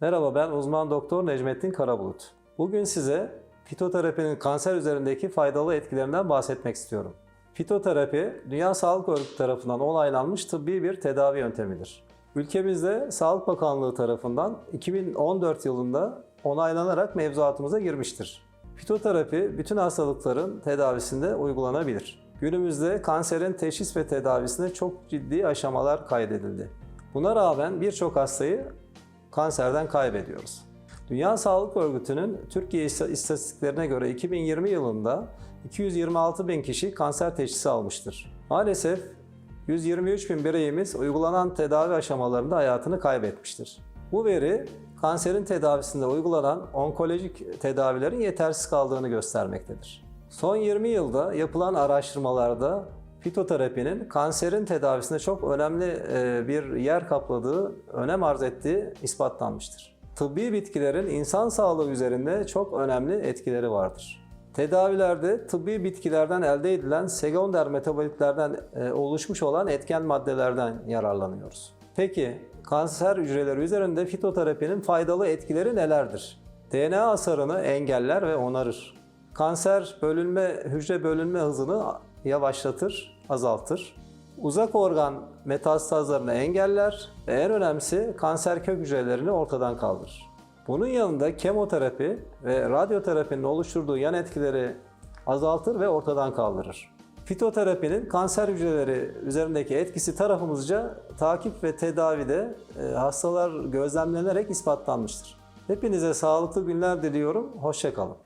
Merhaba ben uzman doktor Necmettin Karabulut. Bugün size fitoterapinin kanser üzerindeki faydalı etkilerinden bahsetmek istiyorum. Fitoterapi, Dünya Sağlık Örgütü tarafından onaylanmış tıbbi bir tedavi yöntemidir. Ülkemizde Sağlık Bakanlığı tarafından 2014 yılında onaylanarak mevzuatımıza girmiştir. Fitoterapi bütün hastalıkların tedavisinde uygulanabilir. Günümüzde kanserin teşhis ve tedavisinde çok ciddi aşamalar kaydedildi. Buna rağmen birçok hastayı kanserden kaybediyoruz. Dünya Sağlık Örgütü'nün Türkiye istatistiklerine göre 2020 yılında 226 bin kişi kanser teşhisi almıştır. Maalesef 123 bin bireyimiz uygulanan tedavi aşamalarında hayatını kaybetmiştir. Bu veri kanserin tedavisinde uygulanan onkolojik tedavilerin yetersiz kaldığını göstermektedir. Son 20 yılda yapılan araştırmalarda fitoterapinin kanserin tedavisinde çok önemli e, bir yer kapladığı, önem arz ettiği ispatlanmıştır. Tıbbi bitkilerin insan sağlığı üzerinde çok önemli etkileri vardır. Tedavilerde tıbbi bitkilerden elde edilen sekonder metabolitlerden e, oluşmuş olan etken maddelerden yararlanıyoruz. Peki kanser hücreleri üzerinde fitoterapinin faydalı etkileri nelerdir? DNA hasarını engeller ve onarır. Kanser bölünme, hücre bölünme hızını yavaşlatır, azaltır. Uzak organ metastazlarını engeller ve en önemlisi kanser kök hücrelerini ortadan kaldırır. Bunun yanında kemoterapi ve radyoterapinin oluşturduğu yan etkileri azaltır ve ortadan kaldırır. Fitoterapinin kanser hücreleri üzerindeki etkisi tarafımızca takip ve tedavide e, hastalar gözlemlenerek ispatlanmıştır. Hepinize sağlıklı günler diliyorum. Hoşçakalın.